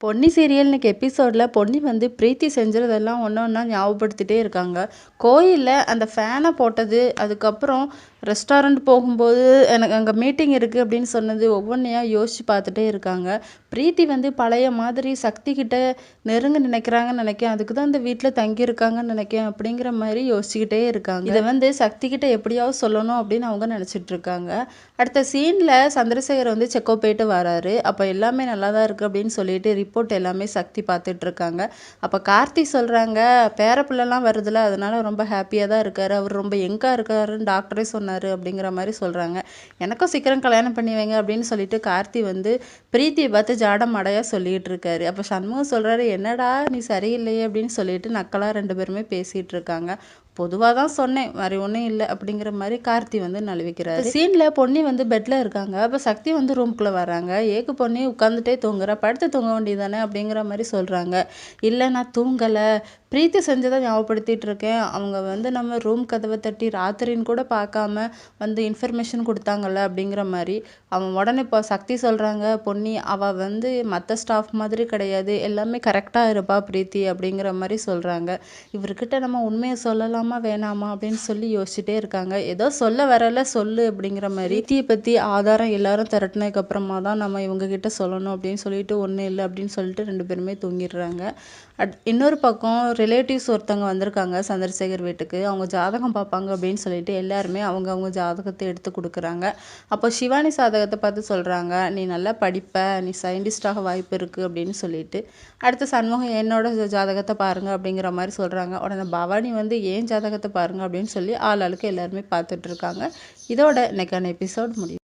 Ponni serial இன்னைக்கு எபிசோடில் பொன்னி வந்து பிரீத்தி செஞ்சதெல்லாம் ஒன்று ஒன்றா ஞாபகப்படுத்திட்டே இருக்காங்க. கோயிலில் அந்த ஃபேனை போட்டது அதுக்கப்புறம் ரெஸ்டாரண்ட் போகும்போது எனக்கு அங்கே மீட்டிங் இருக்குது அப்படின்னு சொன்னது ஒவ்வொன்றையா யோசித்து பார்த்துட்டே இருக்காங்க. ப்ரீத்தி வந்து பழைய மாதிரி சக்தி கிட்ட நெருங்க நினைக்கிறாங்கன்னு நினைக்கேன். அதுக்கு தான் இந்த வீட்டில் தங்கியிருக்காங்கன்னு நினைக்கேன் அப்படிங்கிற மாதிரி யோசிச்சுக்கிட்டே இருக்காங்க. இதை வந்து சக்தி கிட்ட எப்படியாவது சொல்லணும் அப்படின்னு அவங்க நினச்சிட்டு இருக்காங்க. அடுத்த சீனில் சந்திரசேகர் வந்து செக்கோ போயிட்டு வராரு. அப்போ எல்லாமே நல்லா தான் இருக்குது அப்படின்னு சொல்லிட்டு ரிப்போர்ட் எல்லாமே சக்தி பார்த்துட்டு இருக்காங்க. அப்போ கார்த்தி சொல்கிறாங்க பேரப்பிள்ளைலாம் வருதுல அதனால ரொம்ப ஹாப்பியாக தான் இருக்கார். அவர் ரொம்ப எங்காக இருக்காருன்னு டாக்டரே சொன்னார். அப்படிங்கிற மாதிரி சொல்கிறாங்க எனக்கும் சீக்கிரம் கல்யாணம் பண்ணி வைங்க அப்படின்னு சொல்லிட்டு கார்த்தி வந்து பிரீத்தியை பார்த்து ஜாடம் மடையாக சொல்லிட்டு இருக்காரு. அப்போ சண்முகம் சொல்கிறாரு என்னடா நீ சரியில்லையே அப்படின்னு சொல்லிட்டு நக்கலாக ரெண்டு பேருமே பேசிகிட்டு இருக்காங்க. பொதுவாக தான் சொன்னேன் வேறு ஒன்றும் இல்லை அப்படிங்கிற மாதிரி கார்த்தி வந்து நழுவிக்கிறாரு சீனில் பொன்னி வந்து பெட்டில் இருக்காங்க. அப்போ சக்தி வந்து ரூம்குள்ளே வராங்க ஏக்கு பொன்னி உட்காந்துட்டே தூங்குறா. படுத்து தூங்க வேண்டியதானே அப்படிங்கிற மாதிரி சொல்கிறாங்க இல்லை நான் தூங்கலை. பிரீத்தி செஞ்சதை ஞாபகப்படுத்திட்டு இருக்கேன். அவங்க வந்து நம்ம ரூம் கதவை தட்டி ராத்திரின்னு கூட பார்க்காம வந்து இன்ஃபர்மேஷன் கொடுத்தாங்கல்ல அப்படிங்கிற மாதிரி. அவன் உடனே இப்போ சக்தி சொல்கிறாங்க பொன்னி அவள் வந்து மற்ற ஸ்டாஃப் மாதிரி கிடையாது. எல்லாமே கரெக்டாக இருப்பா பிரீத்தி அப்படிங்கிற மாதிரி சொல்கிறாங்க இவர்கிட்ட நம்ம உண்மையை சொல்லலாமா? வேணாமா அப்படின்னு சொல்லி யோசிச்சுட்டே இருக்காங்க. ஏதோ சொல்ல வரல சொல்லு அப்படிங்கிற மாதிரி. பிரீத்தியை பற்றி ஆதாரம் எல்லாரும் திரட்டினதுக்கு அப்புறமா தான் நம்ம இவங்க கிட்ட சொல்லணும் அப்படின்னு சொல்லிட்டு ஒன்றும் இல்லை அப்படின்னு சொல்லிட்டு ரெண்டு பேருமே தூங்கிடுறாங்க. அட் இன்னொரு பக்கம் ரிலேட்டிவ்ஸ் ஒருத்தவங்க வந்திருக்காங்க சந்திரசேகர் வீட்டுக்கு. அவங்க ஜாதகம் பார்ப்பாங்க அப்படின்னு சொல்லிட்டு எல்லாருமே அவங்க அவங்க ஜாதகத்தை எடுத்து கொடுக்குறாங்க. அப்போ சிவானி ஜாதகத்தை பார்த்து சொல்கிறாங்க நீ நல்லா படிப்ப நீ சயின்டிஸ்டாக வாய்ப்பு இருக்குது அப்படின்னு சொல்லிட்டு. அடுத்து சண்முகம் என்னோட ஜாதகத்தை பாருங்க அப்படிங்கிற மாதிரி சொல்கிறாங்க உடனே பவானி வந்து ஏன் ஜாதகத்தை பாருங்க அப்படின்னு சொல்லி ஆளாளுக்கு எல்லாருமே பார்த்துட்ருக்காங்க இதோட இன்றைக்கான எபிசோட் முடியும்